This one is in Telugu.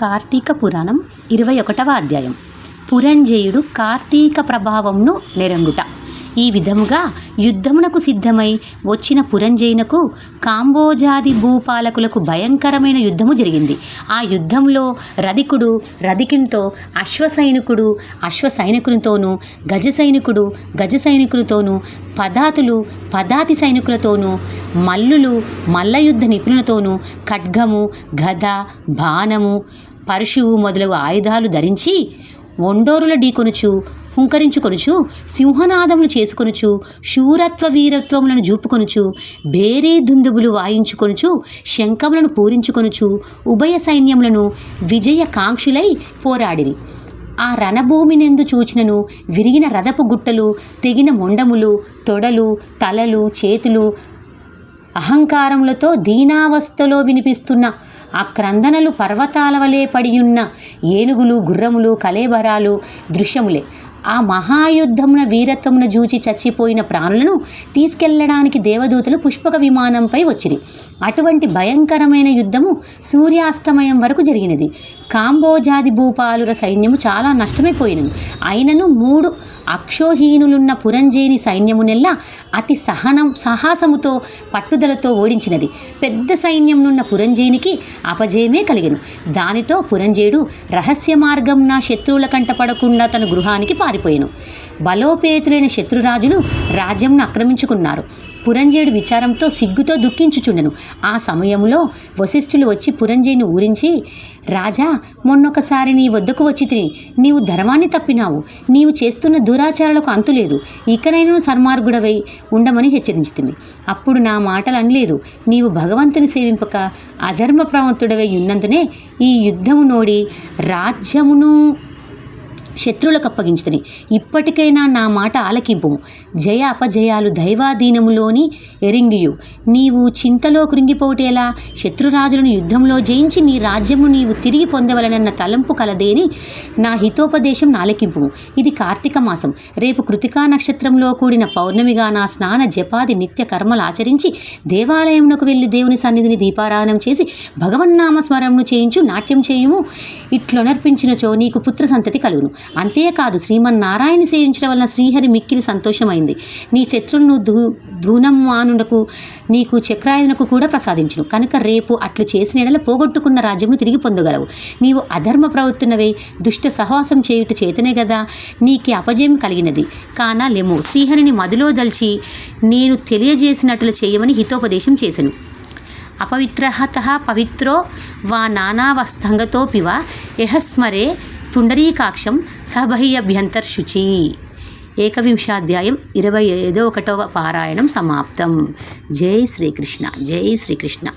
కార్తీక పురాణం ఇరవై ఒకటవ అధ్యాయం. పురంజయుడు కార్తీక ప్రభావంను నెరంగుట ఈ విధముగా యుద్ధమునకు సిద్ధమై వచ్చిన పురంజయునకు కాంబోజాది భూపాలకులకు భయంకరమైన యుద్ధము జరిగింది. ఆ యుద్ధంలో రధికుడు రధికింతో అశ్వసైనికుడు అశ్వసైనికునితోనూ గజ సైనికుడు గజ సైనికులతోనూ పదాతులు పదాతి సైనికులతోనూ మల్లులు మల్లయుద్ధ నిపుణులతోనూ ఖడ్గము గద బాణము పరశువు మొదలగు ఆయుధాలు ధరించి ఒండోరుల ఢీకొనుచు హుంకరించుకొనుచు సింహనాదములు చేసుకొనుచు శూరత్వ వీరత్వములను జూపుకొనుచు బేరే దుందుబులు వాయించుకొనుచు శంఖములను పూరించుకొనుచు ఉభయ సైన్యములను విజయకాంక్షులై పోరాడిరి. ఆ రణభూమినెందు చూచినను విరిగిన రథపు గుట్టలు తెగిన మొండములు తొడలు తలలు చేతులు అహంకారములతో దీనావస్థలో వినిపిస్తున్న ఆ క్రందనలు పర్వతాల వలె పడియున్న ఏనుగులు గుర్రములు కలేబరాలు దృశ్యములే. ఆ మహాయుద్ధమున వీరత్వమున జూచి చచ్చిపోయిన ప్రాణులను తీసుకెళ్ళడానికి దేవదూతలు పుష్పక విమానంపై వచ్చిరి. అటువంటి భయంకరమైన యుద్ధము సూర్యాస్తమయం వరకు జరిగినది. కాంబోజాది భూపాలుర సైన్యము చాలా నష్టమైపోయినను అయినను మూడు అక్షోహీనులున్న పురంజేని సైన్యమునెల్లా అతి సహనం సాహసముతో పట్టుదలతో ఓడించినది. పెద్ద సైన్యంనున్న పురంజేనికి అపజయమే కలిగను. దానితో పురంజేయుడు రహస్య మార్గంన శత్రువుల కంట పడకుండా తన గృహానికి పారిపోయాను. బలోపేతులైన శత్రురాజులు రాజ్యంను ఆక్రమించుకున్నారు. పురంజేయుడు విచారంతో సిగ్గుతో దుఃఖించుచుండెను. ఆ సమయంలో వశిష్ఠులు వచ్చి పురంజేయుని ఊరించి రాజా మొన్నొకసారి నీ వద్దకు వచ్చి తిని నీవు ధర్మాన్ని తప్పినావు. నీవు చేస్తున్న దురాచారాలకు అంతులేదు ఇకనైనా సన్మార్గుడవై ఉండమని హెచ్చరించుతుంది అప్పుడు నా మాటలు అనలేదు. నీవు భగవంతుని సేవింపక అధర్మ ప్రవంతుడవై ఉన్నందునే ఈ యుద్ధము నోడి రాజ్యమును శత్రులకు అప్పగించుతని ఇప్పటికైనా నా మాట ఆలకింపు జయ అపజయాలు దైవాధీనములోని ఎరింగియు. నీవు చింతలో కృంగిపోటేలా శత్రురాజులను యుద్ధంలో జయించి నీ రాజ్యము నీవు తిరిగి పొందవలనన్న తలంపు కలదేని నా హితోపదేశం నాలకింపు ఇది కార్తీక మాసం. రేపు కృతికా నక్షత్రంలో కూడిన పౌర్ణమిగా నా స్నాన జపాది నిత్య కర్మలు ఆచరించి దేవాలయమునకు వెళ్ళి దేవుని సన్నిధిని దీపారాధనం చేసి భగవన్నామ స్మరణను చేయించు నాట్యం చేయుము. ఇట్లొనర్పించినచో నీకు పుత్ర సంతతి కలుగును. అంతేకాదు శ్రీమన్నారాయణ సేవించడం వలన శ్రీహరి మిక్కిలి సంతోషమైంది. నీ శత్రులను దూ దూనమానునకు నీకు చక్రాయుధనకు కూడా ప్రసాదించును. కనుక రేపు అట్లు చేసిన ఎడల పోగొట్టుకున్న రాజ్యము తిరిగి పొందగలవు. నీవు అధర్మ ప్రవర్తున్నవే దుష్ట సహవాసం చేయుట చేతనే కదా నీకు అపజయం కలిగినది. కాన లెము శ్రీహరిని మదిలో దల్చి నేను తెలియజేసినట్లు చేయమని హితోపదేశం చేశాను అపవిత్రహత పవిత్రో వా నానావస్తంగతో పివ యహస్మరే పుండరీకాక్షం సబహ్యభ్యంతర్శుచి. ఏకవింశాధ్యాయం ఇరవై ఐదో ఒకటవ పారాయణం సమాప్తం. జై శ్రీకృష్ణ జై శ్రీకృష్ణ.